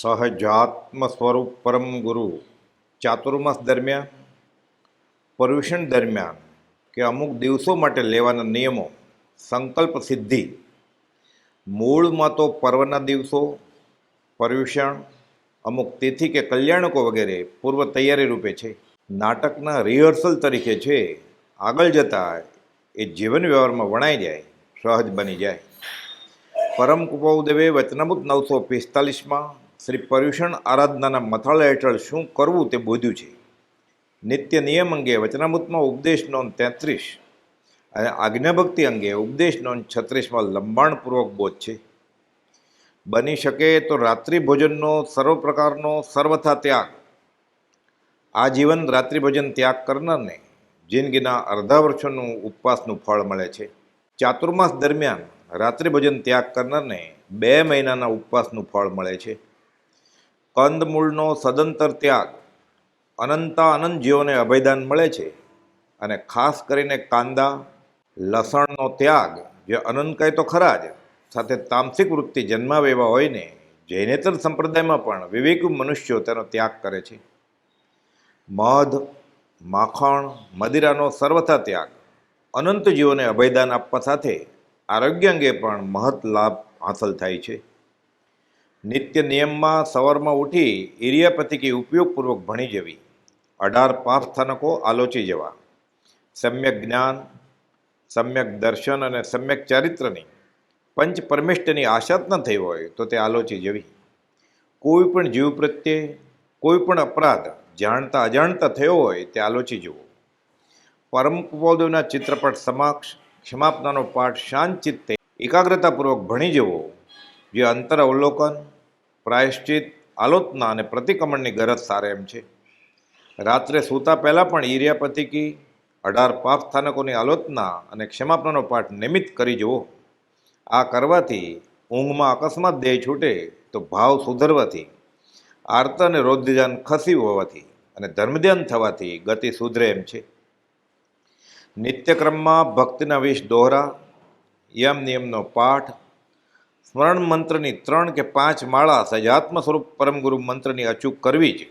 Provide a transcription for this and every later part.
સહજાત્મ સ્વરૂપ પરમ ગુરુ ચાતુર્માસ દરમિયાન, પર્યુષણ દરમિયાન કે અમુક દિવસો માટે લેવાના નિયમો, સંકલ્પ સિદ્ધિ, મૂળમાં તો પર્વના દિવસો, પર્યુષણ, અમુક તિથિ કે કલ્યાણકો વગેરે પૂર્વ તૈયારી રૂપે છે. નાટકના રિહર્સલ તરીકે છે. આગળ જતાં એ જીવન વ્યવહારમાં વણાઈ જાય, સહજ બની જાય. પરમ કુપાઉદેવે વચનામૃત નવસો પિસ્તાલીસમાં શ્રી પર્યુષણ આરાધનાના મથાળા હેઠળ શું કરવું તે બોધ્યું છે? નિત્ય નિયમ અંગે વચનામૃતમાં ઉપદેશ નોંધ તેત્રીસ અને આજ્ઞાભક્તિ અંગે ઉપદેશ નોંધ છત્રીસમાં લંબાણપૂર્વક બોધ છે. બની શકે તો રાત્રિ ભોજનનો સર્વ પ્રકારનો સર્વથા ત્યાગ. આ જીવન રાત્રિ ભોજન ત્યાગ કરનારને જિંદગીના અડધા વર્ષોનું ઉપવાસનું ફળ મળે છે. ચાતુર્માસ દરમિયાન રાત્રિ ભોજન ત્યાગ કરનારને બે મહિનાના ઉપવાસનું ફળ મળે છે. કંદમૂળનો સદંતર ત્યાગ અનંતા અનંત જીવોને અભયદાન મળે છે અને ખાસ કરીને કાંદા, લસણનો ત્યાગ, જે અનંત કહે તો ખરા જ, સાથે તામસિક વૃત્તિ જન્માવે એવા હોય ને, જૈનેતર સંપ્રદાયમાં પણ વિવેક મનુષ્યો તેનો ત્યાગ કરે છે. મધ, માખણ, મદિરાનો સર્વથા ત્યાગ અનંત જીવોને અભયદાન આપવા સાથે આરોગ્ય અંગે પણ મહત લાભ હાંસલ થાય છે. નિત્ય નિયમમાં સવારમાં ઉઠી ઇરિયાપતિકી ઉપયોગપૂર્વક ભણી જવી. અઢાર પાંચ સ્થાનકો આલોચી જવા. સમ્યક જ્ઞાન, સમ્યક દર્શન અને સમ્યક ચારિત્રની પંચ પરમિષ્ઠની આશા થઈ હોય તો તે આલોચી જવી. કોઈ પણ જીવ પ્રત્યે કોઈ પણ અપરાધ જાણતા અજાણતા થયો હોય તે આલોચી જવો પરમ કુપોદેવના ચિત્રપટ સમક્ષ ક્ષમાપનાનો પાઠ શાંત ચિત્તે એકાગ્રતાપૂર્વક ભણી જવો. જે અંતર અવલોકન, પ્રાયશ્ચિત, આલોચના અને પ્રતિક્રમણની ગરજ સારે એમ છે. રાત્રે સૂતા પહેલાં પણ ઈર્યાપતિકી અઢાર પાપ સ્થાનકોની આલોચના અને ક્ષમાપનાનો પાઠ નિયમિત કરી જુઓ. આ કરવાથી ઊંઘમાં અકસ્માત દેહ છૂટે તો ભાવ સુધરવાથી, આર્ત અને રૌદ્રજાન ખસી હોવાથી અને ધર્મધ્યાન થવાથી ગતિ સુધરે એમ છે. નિત્યક્રમમાં ભક્તિના વિષ દોહરા, યમ નિયમનો પાઠ સ્મરણ મંત્રની ત્રણ કે પાંચ માળા સજાત્મ સ્વરૂપ પરમગુરુ મંત્રની અચૂક કરવી જ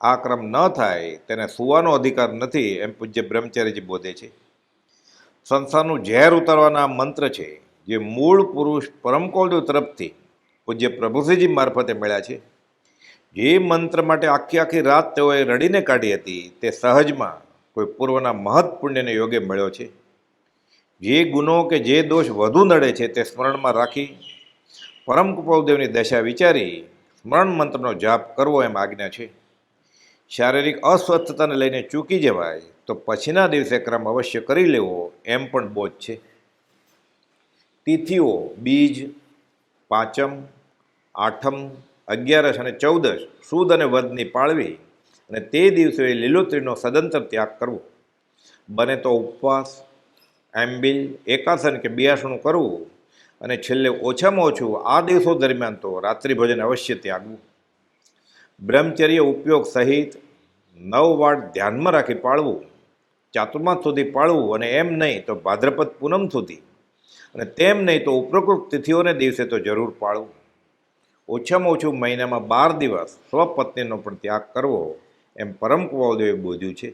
આ ક્રમ ન થાય તેને સુવાનો અધિકાર નથી એમ પૂજ્ય બ્રહ્મચારીજી બોધે છે. સંસારનું ઝેર ઉતારવાના મંત્ર છે, જે મૂળ પુરુષ પરમકોલદેવ તરફથી પૂજ્ય પ્રભુસિંહજી મારફતે મળ્યા છે. જે મંત્ર માટે આખી આખી રાત તેઓએ રડીને કાઢી હતી, તે સહજમાં કોઈ પૂર્વના મહৎ પુણ્યને યોગે મળ્યો છે. જે ગુનો કે જે દોષ વધુ નડે છે તે સ્મરણમાં રાખી પરમ કુપાલદેવની દશા વિચારી સ્મરણ મંત્રનો જાપ કરવો એમ આજ્ઞા છે. શારીરિક અસ્વસ્થતાને લઈને ચૂકી જવાય તો પછીના દિવસે ક્રમ અવશ્ય કરી લેવો એમ પણ બોધ છે. તિથિઓ બીજ, પાંચમ, આઠમ, અગિયારસ અને ચૌદશ સુદ અને વદની પાળવી અને તે દિવસે લીલોતરીનો સદંતર ત્યાગ કરવો. બને તો ઉપવાસ, એમ્બિલ, એકાસન કે બિયાસણું કરવું અને છેલ્લે ઓછામાં ઓછું આ દિવસો દરમિયાન તો રાત્રિ ભોજન અવશ્ય ત્યાગવું. બ્રહ્મચર્ય ઉપયોગ સહિત નવ વાટ ધ્યાનમાં રાખી પાળવું, ચાતુર્માસ સુધી પાળવું અને એમ નહીં તો ભાદ્રપદ પૂનમ સુધી અને તેમ નહીં તો ઉપરોક્ત તિથિઓને દિવસે તો જરૂર પાળવું. ઓછામાં ઓછું મહિનામાં બાર દિવસ સ્વપત્નીનો પણ ત્યાગ કરવો એમ પરમ કુવાદેવે બોધ્યું છે.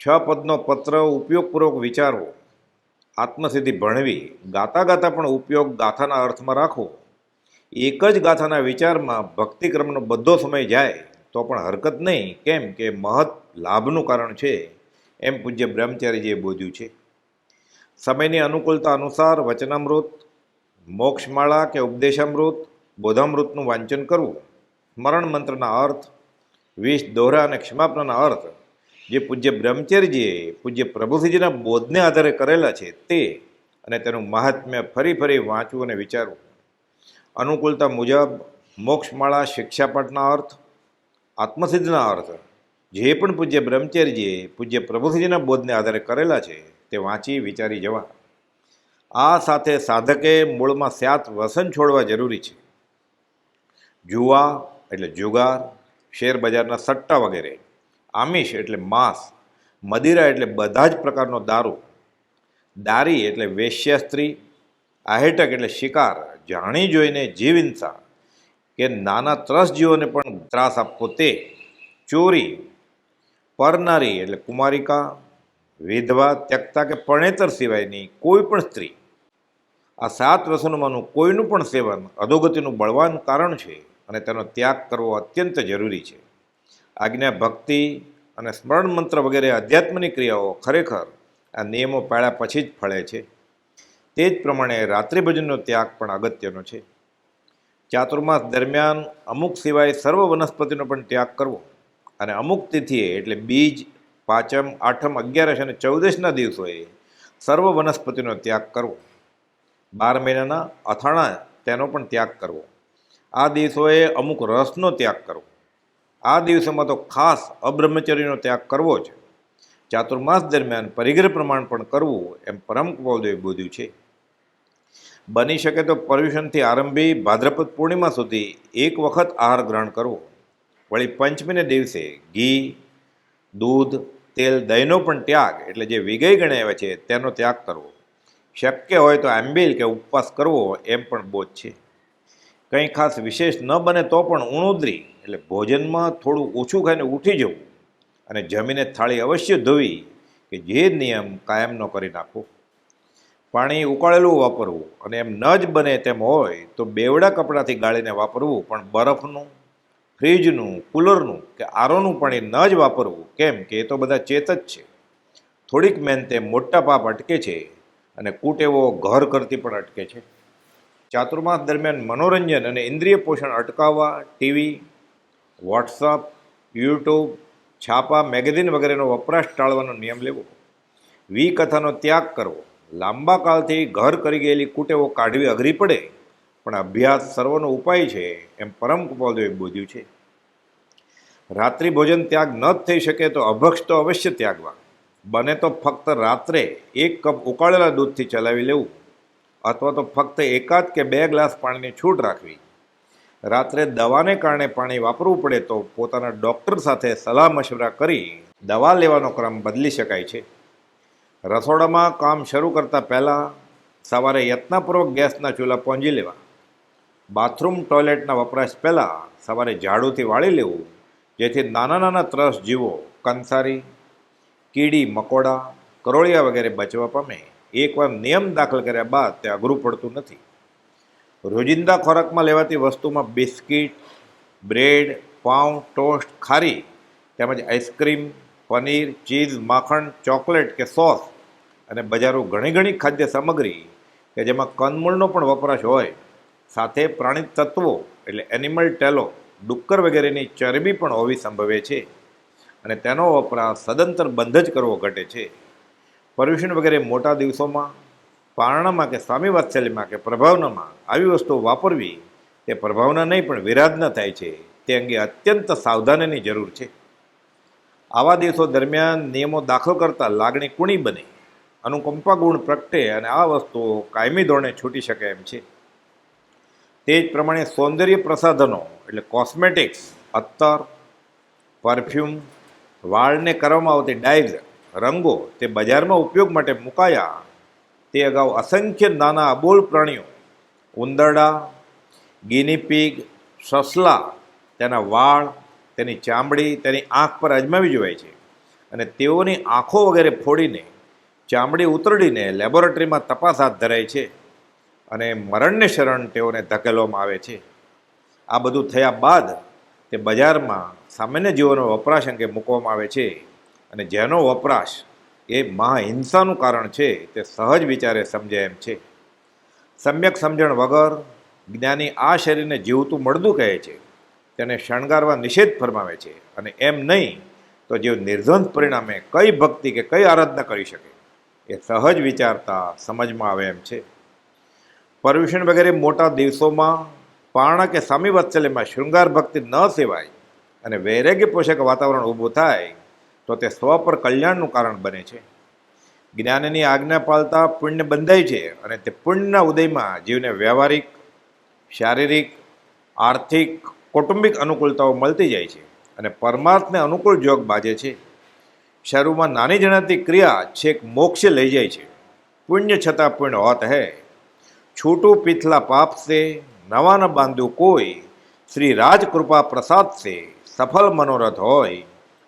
છ પદનો પત્ર ઉપયોગપૂર્વક વિચારવો આત્મસિદ્ધિ ભણવી, ગાતા ગાતા પણ ઉપયોગ ગાથાના અર્થમાં રાખવો. એક જ ગાથાના વિચારમાં ભક્તિક્રમનો બધો સમય જાય, તો પણ હરકત નહીં. કેમ કે મહત લાભનું કારણ છે. એમ પૂજ્ય બ્રહ્મચારીજીએ બોધ્યું છે. સમયની અનુકૂળતા અનુસાર વચનામૃત, મોક્ષમાળા કે ઉપદેશામૃત, બોધામૃતનું વાંચન કરવું. સ્મરણ મંત્રના અર્થ, વિષ દોહરા અને ક્ષમાપનાના અર્થ જે પૂજ્ય બ્રહ્મચર્યજીએ પૂજ્ય પ્રભુજીના બોધને આધારે કરેલા છે તે અને તેનું મહાત્મ્ય ફરી ફરી વાંચવું અને વિચારવું. અનુકૂળતા મુજબ મોક્ષમાળા, શિક્ષાપાઠના અર્થ, આત્મસિદ્ધના અર્થ, જે પણ પૂજ્ય બ્રહ્મચર્યજીએ પૂજ્ય પ્રભુશ્રીજીના બોધને આધારે કરેલા છે તે વાંચી, વિચારી જવા. આ સાથે સાધકે મૂળમાં સ્યાત વસન છોડવા જરૂરી છે. જુવા એટલે જુગાર શેર બજારના સટ્ટા વગેરે. આમિષ એટલે માંસ, મદિરા એટલે બધા જ પ્રકારનો દારૂ, દારી એટલે વેશ્યા સ્ત્રી, આહેટક એટલે શિકાર, જાણી જોઈને જીવિંસા કે નાના ત્રસજીવોને પણ ત્રાસ આપવો તે, ચોરી, પરનારી એટલે કુમારિકા, વિધવા, ત્યક્તા કે પરણેતર સિવાયની કોઈ પણ સ્ત્રી. આ સાત વ્યસનોમાંનું કોઈનું પણ સેવન અધોગતિનું બળવાન કારણ છે અને તેનો ત્યાગ કરવો અત્યંત જરૂરી છે. આજ્ઞા, ભક્તિ અને સ્મરણ મંત્ર વગેરે અધ્યાત્મની ક્રિયાઓ ખરેખર આ નિયમો પાળ્યા પછી જ ફળે છે. તે જ પ્રમાણે રાત્રિ ભોજનનો ત્યાગ પણ અગત્યનો છે. ચાતુર્માસ દરમિયાન અમુક સિવાય સર્વ વનસ્પતિનો પણ ત્યાગ કરવો અને અમુક તિથિએ એટલે બીજ, પાંચમ, આઠમ, અગિયારસ અને ચૌદશના દિવસોએ સર્વ વનસ્પતિનો ત્યાગ કરવો. બાર મહિનાના અથાણા તેનો પણ ત્યાગ કરવો. આ દિવસોએ અમુક રસનો ત્યાગ કરવો. આ દિવસોમાં તો ખાસ અબ્રહ્મચર્યનો ત્યાગ કરવો જ. ચાતુર્માસ દરમિયાન પરિગ્રહ પ્રમાણ પણ કરવું એમ પરમ કુવલદેવે બોધ્યું છે. બની શકે તો પર્યુષણથી આરંભી ભાદ્રપદ પૂર્ણિમા સુધી એક વખત આહાર ગ્રહણ કરવો. વળી પંચમીને દિવસે ઘી, દૂધ, તેલ, દહીંનો પણ ત્યાગ એટલે જે વિગય ગણાવે છે તેનો ત્યાગ કરવો. શક્ય હોય તો આંબીલ કે ઉપવાસ કરવો એમ પણ બોધ છે. કંઈ ખાસ વિશેષ ન બને તો પણ ઉણોદરી એટલે ભોજનમાં થોડું ઓછું ખાઈને ઉઠી જવું. અને જમીને થાળી અવશ્ય ધોવી, કે જે નિયમ કાયમનો કરી નાખો પાણી ઉકાળેલું વાપરવું, અને એમ ન જ બને તેમ હોય, તો બેવડા કપડાથી ગાળીને વાપરવું. પણ બરફનું, ફ્રીજનું, કુલરનું, કે આરોનું પાણી ન જ વાપરવું. કેમ કે એ તો બધા ચેત જ છે. થોડીક મહેનતે મોટા પાપ અટકે છે, અને કૂટેવો ઘર કરતી પણ અટકે છે. ચાતુર્માસ દરમિયાન મનોરંજન અને ઇન્દ્રિય પોષણ અટકાવવા, ટીવી, વોટ્સઅપ, યુટ્યુબ, છાપા, મેગેઝિન વગેરેનો વપરાશ ટાળવાનો નિયમ લેવો. વિકથાનો ત્યાગ કરવો. લાંબા કાળથી ઘર કરી ગયેલી કુટેવો કાઢવી અઘરી પડે, પણ અભ્યાસ સર્વનો ઉપાય છે એમ પરમ કૃપાલદેવે બોધ્યું છે. રાત્રિ ભોજન ત્યાગ ન થઈ શકે તો અભક્ષ તો અવશ્ય ત્યાગવા. બને તો ફક્ત રાત્રે એક કપ ઉકાળેલા દૂધથી ચલાવી લેવું. અથવા તો ફક્ત એકાદ કે બે ગ્લાસ પાણીની છૂટ રાખવી. રાત્રે દવાને કારણે પાણી વાપરવું પડે તો પોતાના ડૉક્ટર સાથે સલાહ મશવરા કરી દવા લેવાનો ક્રમ બદલી શકાય છે. રસોડામાં કામ શરૂ કરતાં પહેલાં સવારે યત્નપૂર્વક ગેસના ચૂલા પહોંચી લેવા. બાથરૂમ, ટોયલેટના વપરાશ પહેલાં સવારે ઝાડુથી વાળી લેવું, જેથી નાના નાના ત્રસ, જીવો, કંસારી, કીડી, મકોડા, કરોળિયા વગેરે બચવા પામે. એકવાર નિયમ દાખલ કર્યા બાદ તે અઘરું પડતું નથી. રોજિંદા ખોરાકમાં લેવાતી વસ્તુમાં બિસ્કિટ, બ્રેડ, પાઉં, ટોસ્ટ, ખારી, તેમજ આઈસ્ક્રીમ, પનીર, ચીઝ, માખણ, ચોકલેટ કે સોસ અને બજારો ઘણી ઘણી ખાદ્ય સામગ્રી કે જેમાં કંદમૂળનો પણ વપરાશ હોય. સાથે પ્રાણી તત્વો એટલે એનિમલ ટેલો, ડુક્કર વગેરેની ચરબી પણ હોવી સંભવે છે અને તેનો વપરાશ સદંતર બંધ જ કરવો ઘટે છે. પર્યુષણ વગેરે મોટા દિવસોમાં, પારણામાં કે સ્વામી વાત્સલ્યમાં કે પ્રભાવનામાં આવી વસ્તુઓ વાપરવી, તે પ્રભાવના નહીં, પણ વિરાધના થાય છે. તે અંગે અત્યંત સાવધાનીની જરૂર છે. આવા દિવસો દરમિયાન નિયમો દાખલ કરતાં લાગણી કુણી બને. અનુકંપા ગુણ પ્રગટે અને આ વસ્તુઓ કાયમી ધોરણે છૂટી શકે એમ છે. તે જ પ્રમાણે સૌંદર્ય પ્રસાધનો એટલે કોસ્મેટિક્સ અત્તર પરફ્યુમ વાળને કરવામાં આવતી ડાયઝ રંગો તે બજારમાં ઉપયોગ માટે મુકાયા. તે અગાઉ અસંખ્ય નાના અબોલ પ્રાણીઓ, ઉંદરડા ગિનીપીગ સસલા, તેના વાળ, તેની ચામડી, તેની આંખ પર અજમાવી જોવાય છે અને તેઓની આંખો વગેરે ફોડીને ચામડી ઉતરડીને લેબોરેટરીમાં તપાસ હાથ ધરાય છે અને મરણને શરણ તેઓને ધકેલવામાં આવે છે. આ બધું થયા બાદ તે બજારમાં સામાન્ય જીવનનો વપરાશ અંગે મૂકવામાં આવે છે. અને જેનો વપરાશ એ મહાહિંસાનું કારણ છે, તે સહજ વિચારે સમજે એમ છે. સમ્યક સમજણ વગર જ્ઞાની આ શરીરને જીવતું મળદું કહે છે. તેને શણગારવા નિષેધ ફરમાવે છે. અને એમ નહીં તો જીવ નિર્ધંત પરિણામે કઈ ભક્તિ કે કઈ આરાધના કરી શકે, એ સહજ વિચારતા સમજમાં આવે એમ છે. પર્યુષણ વગેરે મોટા દિવસોમાં પારણા કે સ્વામી વાત્સલ્યમાં શૃંગાર ભક્તિ ન સેવાય અને વૈરાગ્ય પોષક વાતાવરણ ઊભું થાય તો તે સ્વ પર કલ્યાણનું કારણ બને છે. જ્ઞાનની આજ્ઞા પાળતા પુણ્ય બંધાય છે અને તે પુણ્યના ઉદયમાં જીવને વ્યવહારિક, શારીરિક, આર્થિક, કૌટુંબિક અનુકૂળતાઓ મળતી જાય છે અને પરમાર્થને અનુકૂળ જોગ બાજે છે. શરૂમાં નાની જણાતી ક્રિયા છેક મોક્ષે લઈ જાય છે. પુણ્ય છતાં પુણ્ય હોત હૈ. છૂટું પિથલા પાપ સે નવા ન કોઈ, શ્રી રાજકૃપા પ્રસાદ સે સફલ મનોરથ હોય